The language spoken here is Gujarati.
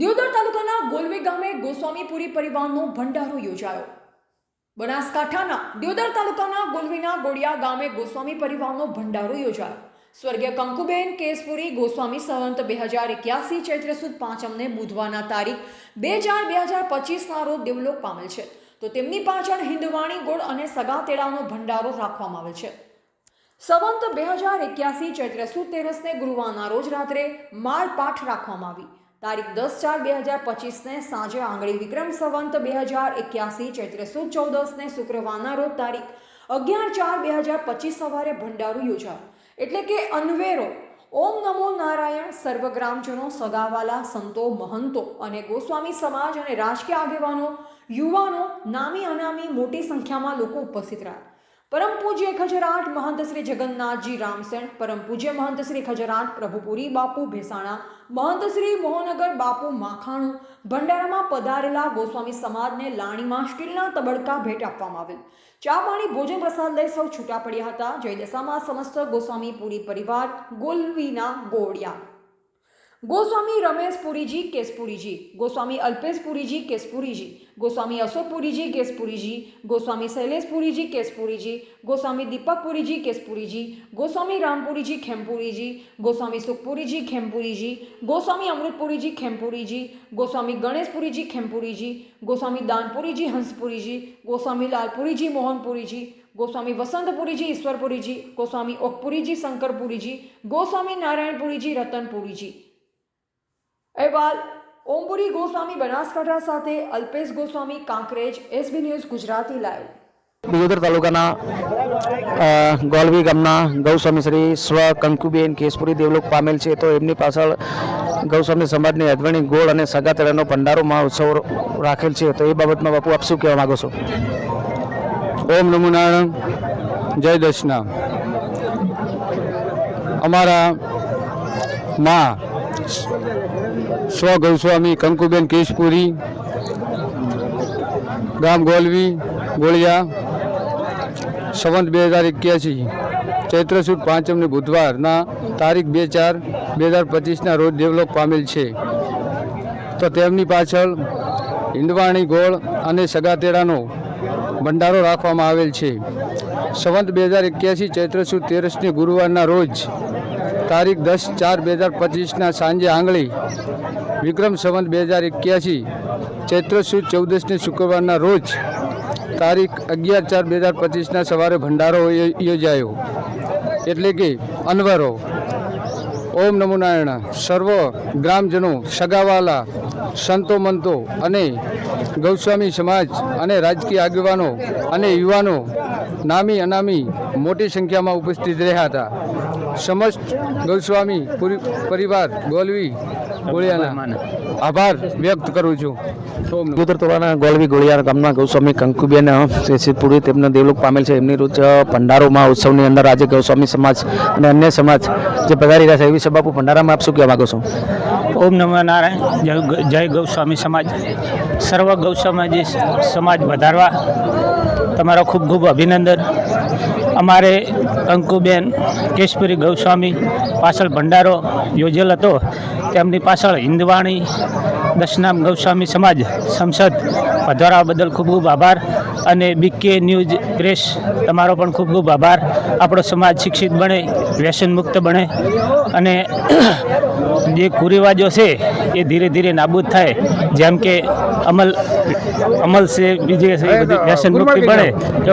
દિયોદર તાલુકાના ગોલવી ગામે ગોસ્વામીપુરી પરિવારનો ભંડારો યોજાયો. બનાસકાંઠાના દિયોદર તાલુકાના ગોલવીના ગોડિયા ગામે ગોસ્વામી પરિવારનો ભંડારો યોજાયો. સ્વર્ગીય કંકુબેન કેસપુરી ગોસ્વામી સંવંત બે હજાર એક્યાસી ચૈત્ર સુદ પાંચમને બુધવારના તારીખ બે ચાર બે હજાર પચીસના રોજ દેવલોક પામેલ છે. તો તેમની પાછળ હિન્દવાણી ગોળ અને સગા તેડાનો ભંડારો રાખવામાં આવેલ છે. સંવંત બે હજાર એક્યાસી ચૈત્ર સુદ તેરસને ગુરુવારના રોજ રાત્રે માળપાઠ રાખવામાં આવી. તારીખ દસ ચાર બે હજાર પચીસને સાંજે આંગળી વિક્રમ સંવંત બે હજાર એક્યાસી ચૈત્ર સુદ ચૌદસને શુક્રવારના રોજ તારીખ અગિયાર ચાર બે હજાર પચીસ સવારે ભંડારું યોજાયો. એટલે કે અનવેરો, ઓમ નમો નારાયણ, સર્વગ્રામજનો, સગાવાલા, સંતો, મહંતો અને ગોસ્વામી સમાજ અને રાજકીય આગેવાનો, યુવાનો, નામી અનામી મોટી સંખ્યામાં લોકો ઉપસ્થિત રહ્યા. પરમ પૂજ્ય એક હજાર આઠ મહંત શ્રી જગન્નાથજી રામસેણ પરમ પૂજ્ય મહંત શ્રી એક હજાર આઠ પ્રભુપુરી બાપુ ભેસાણા, મહંત શ્રી મોહનગર બાપુ માખાણું, ભંડારામાં પધારેલા ગોસ્વામી સમાજને લાણીમાં સ્ટીલના તબડકા ભેટ આપવામાં આવેલ. ચા પાણી ભોજન પ્રસાદ લઈ સૌ છૂટા પડ્યા હતા. જય દશામાં સમસ્ત ગોસ્વામી પુરી પરિવાર ગોલવીના ગોળિયા ગોસ્વામી રમેશ પુરીજી કેસપુરીજી ગોસ્વામી અલ્પેશ પુરીજી કેસપુરીજી ગોસ્વામી અશોક પુરીજી કેસપુરીજી ગોસ્વામી શૈલેષ પુરીજી કેસપુરીજી ગોસ્વામી દીપક પુરીજી કેસપુરીજી ગોસ્વામી રામપુરીજી ખેમપુરીજી ગોસ્વામી સુખપુરીજી ખેમપુરીજી ગોસ્વામી અમૃતપુરીજી ખેમપુરીજી ગોસ્વામી ગણેશપુરીજી ખેમપુરીજી ગોસ્વામી દાનપુરીજી હંસપુરીજી ગોસ્વામી લાલપુરીજી મોહનપુરીજી ગોસ્વામી વસંતપુરીજી ઈશ્વરપુરીજી ગોસ્વામી ઓકપુરીજી શંકરપુરીજી ગોસ્વામી નારાયણપુરીજી રતનપુરીજી અહેવાલ ઓમપુરી ગોસ્વામી બનાસકાંઠા સાથે Alpesh Goswami Kankrej SB news Gujarati live. Deodar તાલુકાના ગોલવી ગામના ગૌસ્વામી શ્રી સ્વ કંકુબેન કેશપુરી દેવલોક પામેલ છે. તો એમની પાછળ ગૌસ્વામી સમાજની અજવણી ગોળ અને સગા તેડાનો ભંડારો મહોત્સવ રાખેલ છે. તો એ બાબતમાં બાપુ આપ શું કહેવા માગો છો? ઓમ નમો નારાયણ. જય દર્શના અમારા માં સ્વ ગૌસ્વામી કંકુબેન કેશપુરી, ગામ ગોલવી, ગોળિયા, સંવંત બે હજાર એક્યાસી, ચૈત્ર સુદ પાંચમની બુધવારના તારીખ બે ચાર બે હજાર પચીસના રોજ ડેવલપ પામેલ છે. તો તેમની પાછળ હિંદવાણી ગોળ અને સગાતેડાનો ભંડારો રાખવામાં આવેલ છે. સંવંત બે હજાર એક્યાસી ચૈત્ર સુદ તેરસની ગુરુવારના રોજ તારીખ દસ ચાર બે હજાર પચીસના સાંજે આંગળી વિક્રમ સંવંત બે હજાર એક્યાસી ચૈત્ર સુદ ચૌદસની શુક્રવારના રોજ તારીખ અગિયાર ચાર બે હજાર પચીસના સવારે ભંડારો યોજાયો. એટલે કે અનવરો ઓમ નમો નારાયણ. સર્વ ગ્રામજનો, સગાવાલા, સંતો મંતો અને ગૌસ્વામી સમાજ અને રાજકીય આગેવાનો અને યુવાનો નામી અનામી મોટી સંખ્યામાં ઉપસ્થિત રહ્યા હતા. સમસ્ત ગૌસ્વામી પુરી- પરિવાર ગોલવી ગોળિયાના આભાર વ્યક્ત કરું છું. ઓમ નમો. ગોળવી ગોળિયાર ગામના ગૌસ્વામી કંકુબેન કેશપુરી તેમના દેવલોક પામેલ છે. એમની રોજ ભંડારોમાં ઉત્સવની અંદર આજે ગૌસ્વામી સમાજ અને અન્ય સમાજ જે પધારી રહ્યા છે એ વિશે બાપુ ભંડારામાં આપ શું કહેવા માગો છો? ઓમ નમઃ નારાયણ. જય જય ગૌસ્વામી સમાજ. સર્વ ગૌસ્વામી સમાજ વધારવા તમારો ખૂબ ખૂબ અભિનંદન. અમારે અંકુબેન કેશપુરી ગૌસ્વામી પાછળ ભંડારો યોજેલ હતો. તેમની પાછળ હિન્દવાણી દશનામ ગૌસ્વામી સમાજ સંસદ. પધારવા બદલ ખૂબ ખૂબ આભાર. અને બીકે ન્યૂઝ પ્રેસ તમારો પણ ખૂબ ખૂબ આભાર. આપણો સમાજ શિક્ષિત બને વ્યસનમુક્ત બને અને જે કુરિવાજો છે એ ધીરે ધીરે નાબૂદ થાય. જેમ કે અમલ અમલ છે બીજે છે એ બધી વ્યસન મુક્તિ બને. તો